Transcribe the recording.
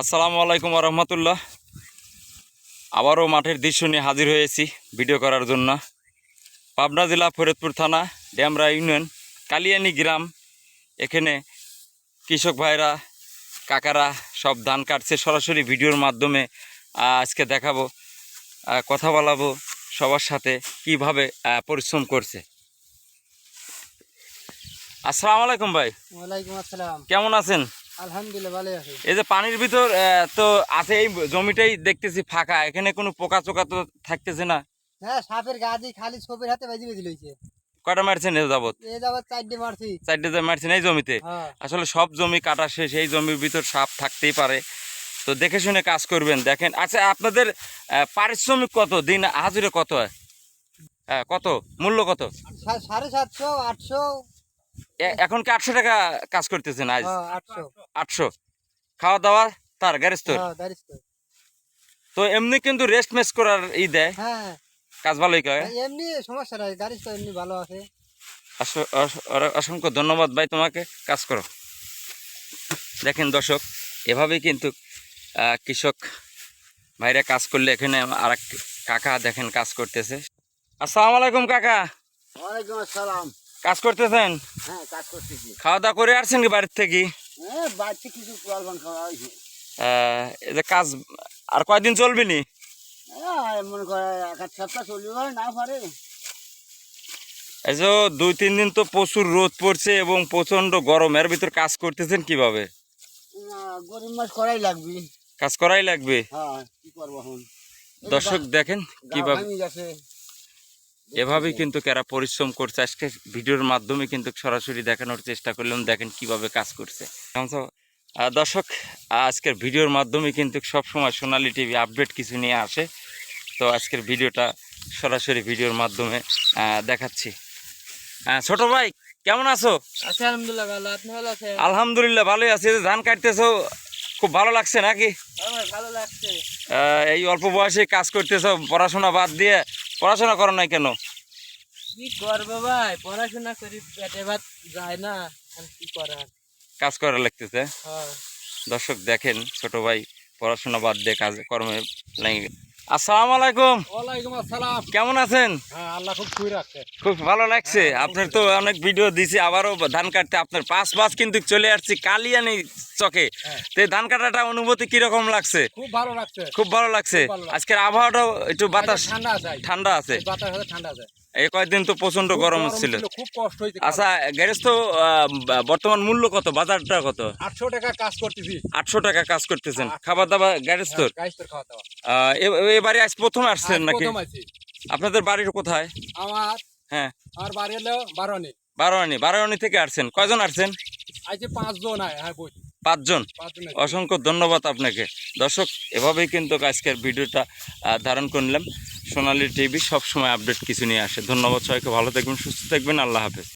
আসসালামু আলাইকুম রহমতুল্লাহ। আবারও মাঠের দৃশ্য নিয়ে হাজির হয়েছি ভিডিও করার জন্য। পাবনা জেলা ফরিদপুর থানা ড্যামরা ইউনিয়ন কালিয়ানি গ্রাম। এখানে কৃষক ভাইরা কাকারা সব ধান কাটছে। সরাসরি ভিডিওর মাধ্যমে আজকে দেখাবো কথা বলাবো সবার সাথে কীভাবে পরিশ্রম করছে। আসসালামু আলাইকুম ভাই। ওয়ালাইকুম আসসালাম। কেমন আছেন? এই যে পানির ভিতর তো আছে এই জমিটাই দেখতেছি ফাঁকা এখানে কোনো পোকা চোকা তো থাকতেছে না। হ্যাঁ সাপের গাদি খালি ছবির হাতে বেজি বেজি লইছে। মারছেন এ যাবত এ চারটে মারছি। চারটে যে মারছেন এই জমিতে? হ্যাঁ। আসলে সব জমি কাটা শেষ এই জমির ভিতর সাপ থাকতেই পারে। তো দেখে শুনে কাজ করবেন দেখেন। আচ্ছা আপনাদের পারিশ্রমিক কত? দিন হাজিরে কত হয়? হ্যাঁ কত? মূল্য কত? সাড়ে সাতশো আটশো এখন কি আটশো টাকা কাজ করতেছেন আজ? হ্যাঁ আটশো। খাওয়া দাওয়া তার গ্যারেজ তোর হ্যাঁ তো। তো এমনি কিন্তু রেস্ট মেস করার ই দেয়? হ্যাঁ। কাজ ভালোই করে? এমনি সমস্যা নাই গাড়ি তো এমনি ভালো আছে। অসংখ্য ধন্যবাদ ভাই তোমাকে কাজ করো। দেখেন দর্শক এভাবেই কিন্তু আহ, কৃষক ভাইরা কাজ করলে এখানে আর কাকা দেখেন কাজ করতেছে। আসসালামু আলাইকুম কাকা। ওয়ালাইকুম আসসালাম। কাজ করতেছেন? হ্যাঁ কাজ করতেছি। খাওয়া দাওয়া করে আসছেন কি বাড়ির থেকে? হ্যাঁ বাচ্চা কিছু জলপান খাওয়া হয়েছে। এই যে কাজ আর কয়দিন চলবে নি? মনে করে এক আধ সপ্তাহ চলবে না পারে। এই যে দুই তিন দিন তো প্রচুর রোদ পড়ছে এবং প্রচণ্ড গরম এর ভিতর কাজ করতেছেন কীভাবে? গরিব মাছ করাই লাগবে। কাজ করাই লাগবে? হ্যাঁ কি করব এখন? দর্শক দেখেন কীভাবে এভাবেই কিন্তু এরা পরিশ্রম করছে আজকে ভিডিওর মাধ্যমে কিন্তু সরাসরি দেখানোর চেষ্টা করলাম দেখেন কীভাবে কাজ করছে। দর্শক আজকের ভিডিওর মাধ্যমে কিন্তু সব সময় সোনালী টিভি আপডেট কিছু নিয়ে আসে। তো আজকের ভিডিওটা সরাসরি ভিডিওর মাধ্যমে দেখাচ্ছি। ছোট ভাই কেমন আছো? আলহামদুলিল্লাহ ভালো। আপনি ভালো আছেন? আলহামদুলিল্লাহ ভালোই আছি। ধান কাটতেছো খুব ভালো লাগছে নাকি? ভালো লাগছে। এই অল্প বয়সে কাজ করতেছো পড়াশোনা বাদ দিয়ে পড়াশোনা করো নাই কেন? কি করব ভাই? পড়াশোনা করি পেটে ভাত যায় না আর কি করার? কাজ করা লাগতেছে। হ্যাঁ। দর্শক দেখেন ছোট ভাই পড়াশোনা বাদ দিয়ে কাজ কর্মে লেগে আসসালামু আলাইকুম। ওয়ালাইকুম আসসালাম। কেমন আছেন? হ্যাঁ আল্লাহ খুব খুশি রাখছে। খুব ভালো লাগছে। আপনার তো অনেক ভিডিও দিছি আবারও ধান কাটতে আপনার পাঁচ পাঁচ কিন্তু চলে আসছি কালিয়ানি চকে। হ্যাঁ। তো ধান কাটাটা অনুভূতি কীরকম লাগছে? খুব ভালো লাগছে। খুব ভালো লাগছে। আজকের আবহাওয়াটাও একটু বাতাস ঠান্ডা আছে। ঠান্ডা আছে। বাতাস আছে ঠান্ডা আছে। এই কয়েকদিন তো প্রচণ্ড গরম ছিল। খুব কষ্ট হয়েছে আচ্ছা গ্যারেজ তো বর্তমান মূল্য কত? বাজারটা কত? আটশো টাকা কাজ করতেছি। আটশো টাকা কাজ করতেছেন। খাবার দাবার গ্যারেজ তো তোর? এবারে আজ প্রথম আসছেন নাকি? আপনাদের বাড়ির কোথায়? আমার হ্যাঁ। আমার বাড়ি হলো বারোনি বারোয়ানি বারোয়ানি থেকে আসছেন। কয়জন আসছেন? আজকে পাঁচজন হ্যাঁ পাঁচজন। পাঁচজন অসংখ্য ধন্যবাদ আপনাকে। দর্শক এভাবেই কিন্তু আজকের ভিডিওটা ধারণ করলাম। সোনালী টিভি সবসময় আপডেট কিছু নিয়ে আসে। ধন্যবাদ সবাইকে, ভালো থাকবেন, সুস্থ থাকবেন, আল্লাহ হাফেজ।